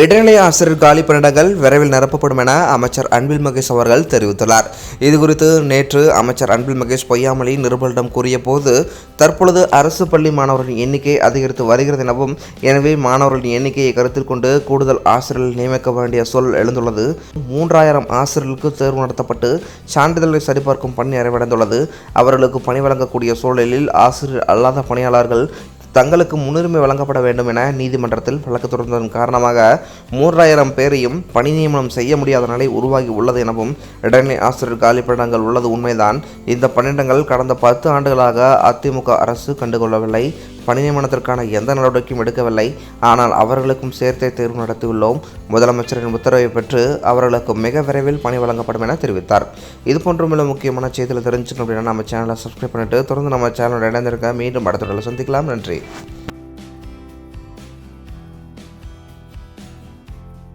இடைநிலை ஆசிரியர் காலி பணியிடங்கள் விரைவில் நிரப்பப்படும் என அமைச்சர் அன்பில் மகேஷ் அவர்கள் தெரிவித்துள்ளார். இதுகுறித்து நேற்று அமைச்சர் அன்பில் மகேஷ் பொய்யாமலி நிருபர்களிடம் கூறிய போது தற்பொழுது அரசு பள்ளி மாணவர்களின் எண்ணிக்கை அதிகரித்து வருகிறது எனவும் எனவே மாணவர்களின் எண்ணிக்கையை கருத்தில் கொண்டு கூடுதல் ஆசிரியர்கள் நியமிக்க வேண்டிய சூழல் எழுந்துள்ளது. மூன்றாயிரம் ஆசிரியர்களுக்கு தேர்வு நடத்தப்பட்டு சான்றிதழை சரிபார்க்கும் பணி நிறைவடைந்துள்ளது. அவர்களுக்கு பணி வழங்கக்கூடிய சூழலில் ஆசிரியர் அல்லாத பணியாளர்கள் தங்களுக்கு முன்னுரிமை வழங்கப்பட வேண்டும் என நீதிமன்றத்தில் வழக்கு தொடர்ந்ததன் காரணமாக மூன்றாயிரம் பேரையும் பணி நியமனம் செய்ய முடியாத நிலை உருவாகி உள்ளது எனவும் இடைநிலை ஆசிரியர் காலிப்படங்கள் உள்ளது. உண்மைதான். இந்த பணியிடங்கள் கடந்த பத்து ஆண்டுகளாக அதிமுக அரசு கண்டுகொள்ளவில்லை. பணி நியமனத்திற்கான எந்த நடவடிக்கையும் எடுக்கவில்லை. ஆனால் அவர்களுக்கும் சேர்த்தே தேர்வு நடத்தியுள்ளோம். முதலமைச்சரின் உத்தரவை பெற்று அவர்களுக்கு மிக விரைவில் பணி வழங்கப்படும் என தெரிவித்தார். இது போன்ற மிக முக்கியமான செய்திகளை தெரிஞ்சுக்கணும் அப்படின்னா நம்ம சேனலை சப்ஸ்கிரைப் பண்ணிட்டு தொடர்ந்து நம்ம சேனலோட இணைந்திருக்க மீண்டும் அடுத்த சந்திக்கலாம். நன்றி.